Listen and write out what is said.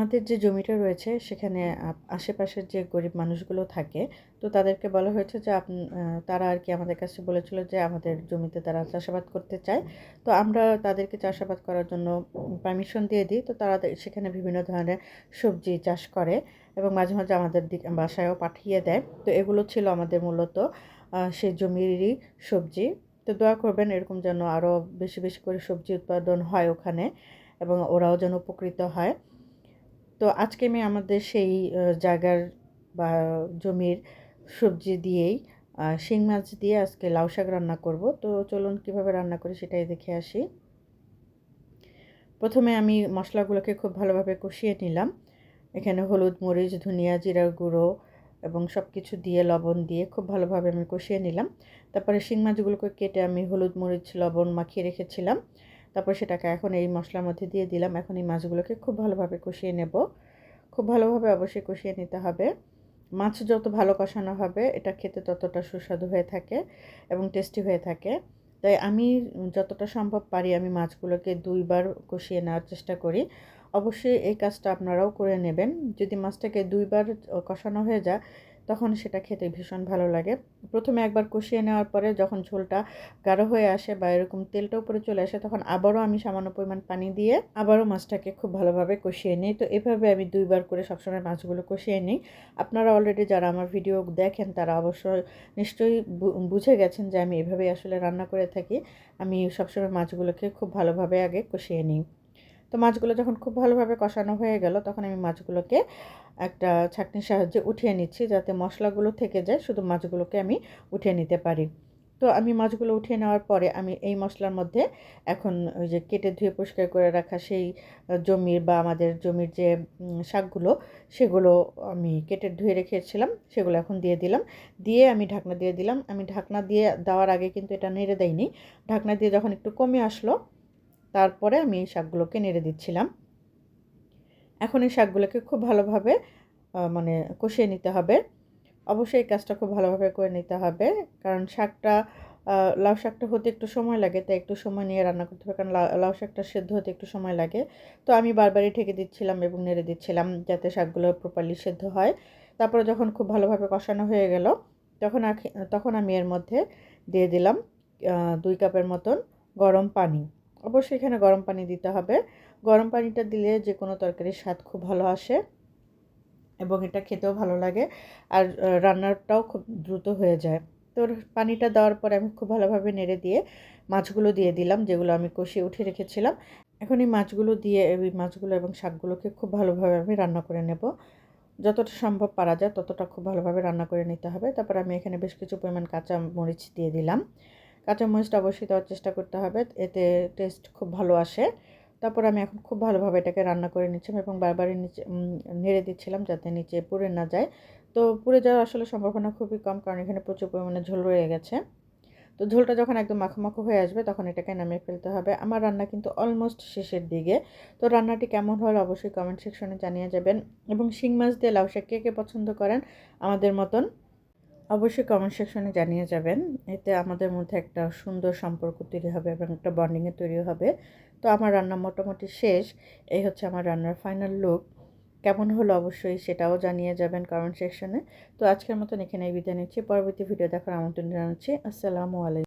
আমাদের যে জমিটা রয়েছে সেখানে আশেপাশের যে গরিব মানুষগুলো থাকে তো তাদেরকে বলা হয়েছে যে আহ, তারা আর কি আমাদের কাছে বলেছিল যে আমাদের জমিতে তারা চাষাবাদ করতে চায়। তো আমরা তাদেরকে চাষাবাদ করার জন্য পারমিশন দিয়ে দিই। তো তারা সেখানে বিভিন্ন ধরনের সবজি চাষ করে এবং মাঝে মাঝে আমাদের দিক বাসায়ও পাঠিয়ে দেয়। তো এগুলো ছিল আমাদের মূলত সেই জমিরই সবজি। তো দোয়া করবেন এরকম যেন আরও বেশি বেশি করে সবজি উৎপাদন হয় ওখানে এবং ওরাও যেন উপকৃত হয়। তো আজকে আমি আমাদের সেই জায়গার বা জমির সবজি দিয়েই শিং মাছ দিয়ে আজকে লাউ শাক রান্না করব। তো চলুন কীভাবে রান্না করি সেটাই দেখে আসি। প্রথমে আমি মশলাগুলোকে খুব ভালোভাবে কষিয়ে নিলাম। এখানে হলুদ, মরিচ, ধনিয়া, জিরার গুঁড়ো এবং সব কিছু দিয়ে, লবণ দিয়ে খুব ভালোভাবে আমি কষিয়ে নিলাম। তারপরে শিং মাছগুলোকে কেটে আমি হলুদ, মরিচ, লবণ মাখিয়ে রেখেছিলাম। তারপর সেটাকে এখন এই মশলার মধ্যে দিয়ে দিলাম। এখন এই মাছগুলোকে খুব ভালোভাবে কষিয়ে নেব। খুব ভালোভাবে অবশ্যই কষিয়ে নিতে হবে। মাছ যত ভালো কষানো হবে, এটা খেতে ততটা সুস্বাদু হয়ে থাকে এবং টেস্টি হয়ে থাকে। তাই আমি যতটা সম্ভব পারি আমি মাছগুলোকে দুইবার কষিয়ে নেওয়ার চেষ্টা করি। অবশ্যই এই কাজটা আপনারাও করে নেবেন। যদি মাছটাকে দুইবার কষানো হয়ে যায় তখন সেটা খেতে ভীষণ ভালো লাগে। প্রথমে একবার কষিয়ে নেওয়ার পরে যখন ঝোলটা গাঢ় হয়ে আসে বা এরকম তেলটা উপরে চলে আসে, তখন আবারও আমি সামান্য পরিমাণ পানি দিয়ে আবারও মাছটাকে খুব ভালোভাবে কষিয়ে নিই। তো এভাবে আমি দুইবার করে সবসময় মাছগুলো কষিয়ে নিই। আপনারা অলরেডি যারা আমার ভিডিও দেখেন, তারা অবশ্যই নিশ্চয়ই বুঝে গেছেন যে আমি এভাবেই আসলে রান্না করে থাকি। আমি সবসময় মাছগুলোকে খুব ভালোভাবে আগে কষিয়ে নিই। তো মাছগুলো যখন খুব ভালোভাবে কষানো হয়ে গেল, তখন আমি মাছগুলোকে একটা ছাঁকনির সাহায্যে উঠিয়ে নিচ্ছি যাতে মশলাগুলো থেকে যায়, শুধু মাছগুলোকে আমি উঠিয়ে নিতে পারি। তো আমি মাছগুলো উঠিয়ে নেওয়ার পরে আমি এই মশলার মধ্যে এখন ওই যে কেটে ধুয়ে পরিষ্কার করে রাখা সেই জমির বা আমাদের জমির যে শাকগুলো, সেগুলো আমি কেটে ধুয়ে রেখেছিলাম, সেগুলো এখন দিয়ে দিলাম। দিয়ে আমি ঢাকনা দিয়ে দিলাম। আমি ঢাকনা দিয়ে দেওয়ার আগে কিন্তু এটা নেড়ে দেয়নি ঢাকনা দিয়ে যখন একটু কমে আসলো তারপরে আমি এই শাকগুলোকে নেড়ে দিচ্ছিলাম। এখন এই শাকগুলোকে খুব ভালোভাবে মানে কষিয়ে নিতে হবে। অবশ্যই এই কাজটা খুব ভালোভাবে করে নিতে হবে, কারণ শাকটা লাউ শাকটা হতে একটু সময় লাগে, তাই একটু সময় নিয়ে রান্না করতে হবে, কারণ লাউ শাকটা সেদ্ধ হতে একটু সময় লাগে। তো আমি বারবারই ঠেকে দিচ্ছিলাম এবং নেড়ে দিচ্ছিলাম যাতে শাকগুলো প্রপারলি সেদ্ধ হয়। তারপরে যখন খুব ভালোভাবে কষানো হয়ে গেল, তখন তখন আমি এর মধ্যে দিয়ে দিলাম দুই কাপের মতন গরম পানি। অবশ্যই এখানে গরম পানি দিতে হবে। গরম পানিটা দিলে যে কোনো তরকারির স্বাদ খুব ভালো আসে এবং এটা খেতেও ভালো লাগে আর রান্নাটাও খুব দ্রুত হয়ে যায়। তো পানিটা দেওয়ার পরে আমি খুব ভালোভাবে নেড়ে দিয়ে মাছগুলো দিয়ে দিলাম, যেগুলো আমি কষিয়ে উঠে রেখেছিলাম। এখন এই মাছগুলো দিয়ে, এই মাছগুলো এবং শাকগুলোকে খুব ভালোভাবে আমি রান্না করে নেব। যতটা সম্ভব পারা যায় ততটা খুব ভালোভাবে রান্না করে নিতে হবে। তারপর আমি এখানে বেশ কিছু পরিমাণ কাঁচা মরিচ দিয়ে দিলাম। কাঁচা মরিচটা অবশ্যই দেওয়ার চেষ্টা করতে হবে। এতে টেস্ট খুব ভালো আসে। তারপর আমি এখন খুব ভালোভাবে এটাকে রান্না করে নিচ্ছিলাম এবং বারবারই নিচে নেড়ে দিচ্ছিলাম যাতে নিচে পুড়ে না যায়। তো পুড়ে যাওয়ার আসলে সম্ভাবনা খুবই কম কারণ এখানে প্রচুর পরিমাণে ঝোল রয়ে গেছে। তো ঝোলটা যখন একদম মাখো হয়ে আসবে তখন এটাকে নামিয়ে ফেলতে হবে। আমার রান্না কিন্তু অলমোস্ট শেষের দিকে। তো রান্নাটি কেমন হলো অবশ্যই কমেন্ট সেকশনে জানিয়ে যাবেন। এবং শিং মাছ দিয়ে লাউ শাক কে কে পছন্দ করেন আমাদের মতন অবশ্যই কমেন্ট সেকশনে জানিয়ে যাবেন। এতে আমাদের মধ্যে একটা সুন্দর সম্পর্ক তৈরি হবে এবং একটা বন্ডিংয়ে তৈরি হবে। তো আমার রান্না মোটামুটি শেষ। এই হচ্ছে আমার রান্নার ফাইনাল লুক কেমন হলো অবশ্যই সেটাও জানিয়ে যাবেন কমেন্ট সেকশনে তো আজকের মতন এখানে বিদায় নিচ্ছি। পরবর্তী ভিডিও দেখার আমন্ত্রণ জানাচ্ছি। আসসালামু আলাইকুম